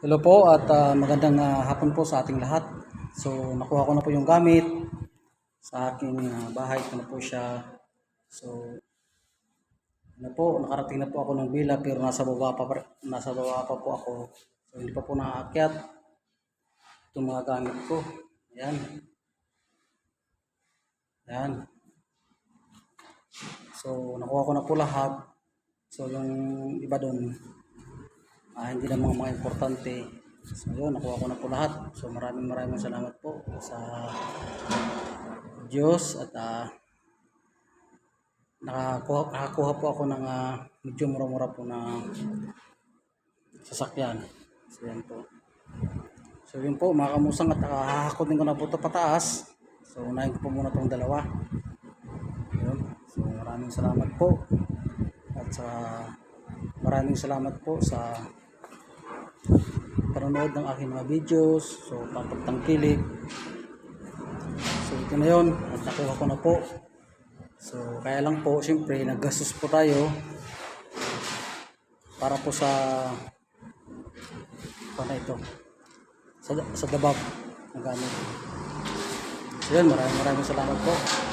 Hello po at ah, magandang ah, hapon po sa ating lahat. So nakuha ko na po yung gamit sa aking ah, bahay ko na po siya. So ano po, nakarating na po ako ng villa pero nasa baba pa nasa baba pa po ako. So hindi pa po nakaakyat itong mga gamit ko. Ayan. Ayan. So nakuha ko na po lahat. So yung iba doon ah, hindi na mga mga importante. So yun, nakuha ko na po lahat. So maraming maraming salamat po sa Diyos at ah, nakakuha, nakakuha po ako ng ah, medyo mura-mura po na sasakyan. So yan po. So yun po mga kamusang at uh, hahakotin ko na po ito pataas. So unahin ko po muna itong dalawa. Yun. So maraming salamat po. At sa maraming salamat po sa panonood ng aking mga videos. So, papagtangkilik. So, ito na yun. At nakuha ko na po. So, kaya lang po, siyempre, naggastos po tayo para po sa ano ito sa, sa dabab ng gamit. So, yun, maraming maraming salamat po.